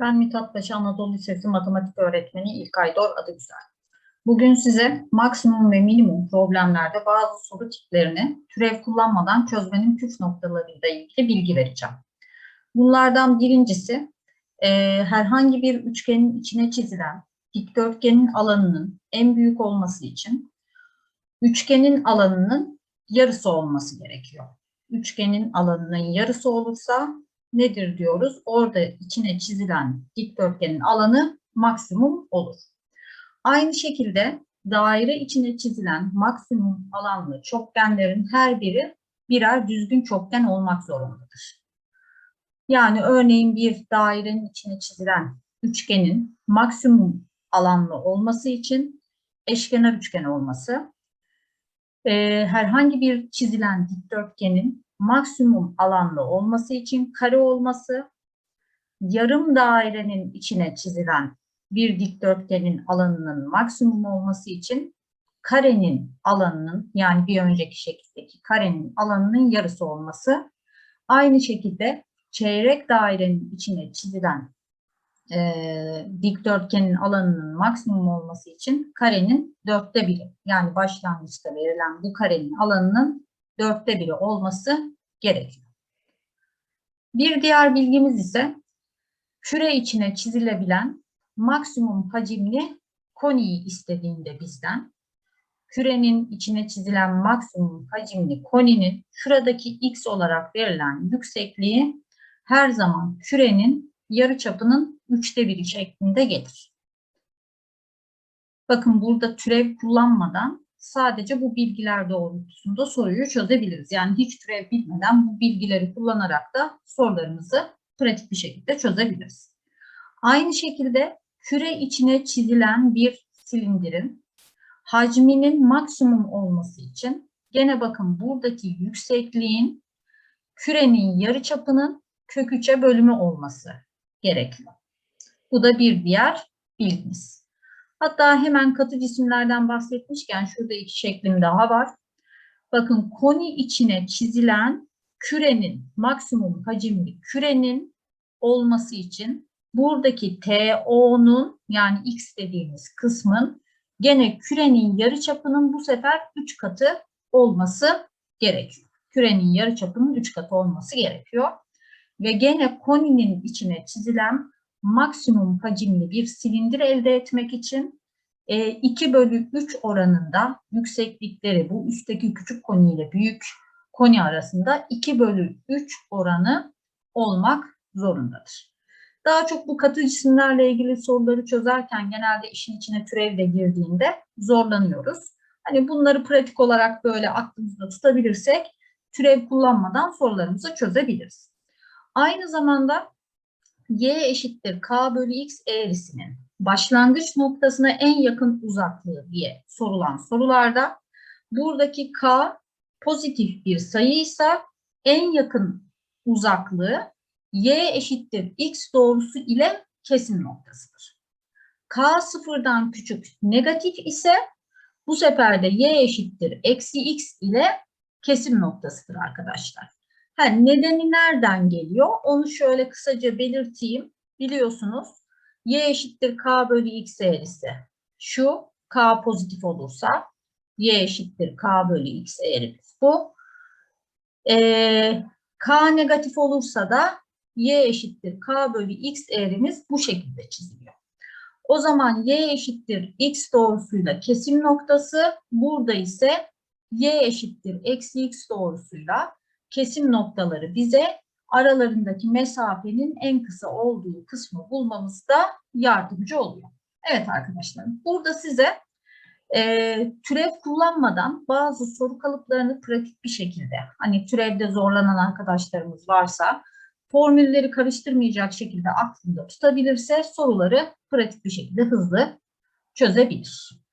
Ben Mithat Paşa Anadolu Lisesi Matematik Öğretmeni İlkay Dor Adıgüzel. Bugün size maksimum ve minimum problemlerde bazı soru tiplerini türev kullanmadan çözmenin püf noktalarıyla ilgili bilgi vereceğim. Bunlardan birincisi e, herhangi bir üçgenin içine çizilen dikdörtgenin alanının en büyük olması için üçgenin alanının yarısı olması gerekiyor. Üçgenin alanının yarısı olursa nedir diyoruz? Orada içine çizilen dikdörtgenin alanı maksimum olur. Aynı şekilde daire içine çizilen maksimum alanlı çokgenlerin her biri birer düzgün çokgen olmak zorundadır. Yani örneğin bir dairenin içine çizilen üçgenin maksimum alanlı olması için eşkenar üçgen olması, e, herhangi bir çizilen dikdörtgenin maksimum alanlı olması için kare olması, yarım dairenin içine çizilen bir dikdörtgenin alanının maksimum olması için karenin alanının yani bir önceki şekildeki karenin alanının yarısı olması, aynı şekilde çeyrek dairenin içine çizilen e, dikdörtgenin alanının maksimum olması için karenin dörtte biri yani başlangıçta verilen bu karenin alanının dörtte biri olması gerekiyor. Bir diğer bilgimiz ise küre içine çizilebilen maksimum hacimli koniyi istediğinde bizden kürenin içine çizilen maksimum hacimli koninin şuradaki x olarak verilen yüksekliği her zaman kürenin yarıçapının üçte biri şeklinde gelir. Bakın burada türev kullanmadan sadece bu bilgiler doğrultusunda soruyu çözebiliriz. Yani hiç türev bilmeden bu bilgileri kullanarak da sorularımızı pratik bir şekilde çözebiliriz. Aynı şekilde küre içine çizilen bir silindirin hacminin maksimum olması için gene bakın buradaki yüksekliğin kürenin yarıçapının kök 3'e bölümü olması gerekiyor. Bu da bir diğer bilgimiz. Hatta hemen katı cisimlerden bahsetmişken şurada iki şeklim daha var. Bakın koni içine çizilen kürenin maksimum hacimli kürenin olması için buradaki TO'nun yani x dediğimiz kısmın gene kürenin yarıçapının bu sefer 3 katı olması gerekiyor. Kürenin yarıçapının 3 katı olması gerekiyor. Ve gene koninin içine çizilen maksimum hacimli bir silindir elde etmek için 2 bölü 3 oranında yükseklikleri bu üstteki küçük koni ile büyük koni arasında 2 bölü 3 oranı olmak zorundadır. Daha çok bu katı cisimlerle ilgili soruları çözerken genelde işin içine türev de girdiğinde zorlanıyoruz. Hani bunları pratik olarak böyle aklımızda tutabilirsek türev kullanmadan sorularımızı çözebiliriz. Aynı zamanda y eşittir k bölü x eğrisinin başlangıç noktasına en yakın uzaklığı diye sorulan sorularda buradaki k pozitif bir sayıysa en yakın uzaklığı y eşittir x doğrusu ile kesim noktasıdır. k sıfırdan küçük negatif ise bu sefer de y eşittir eksi x ile kesim noktasıdır arkadaşlar. Ha, nedeni nereden geliyor? Onu şöyle kısaca belirteyim. Biliyorsunuz y eşittir k bölü x eğrisi. Şu k pozitif olursa y eşittir k bölü x eğrimiz bu. Ee, k negatif olursa da y eşittir k bölü x eğrimiz bu şekilde çiziliyor. O zaman y eşittir x doğrusuyla kesim noktası burada ise y eşittir eksi x doğrusuyla kesim noktaları bize aralarındaki mesafenin en kısa olduğu kısmı bulmamızda yardımcı oluyor. Evet arkadaşlar burada size e, türev kullanmadan bazı soru kalıplarını pratik bir şekilde hani türevde zorlanan arkadaşlarımız varsa formülleri karıştırmayacak şekilde aklında tutabilirse soruları pratik bir şekilde hızlı çözebilir.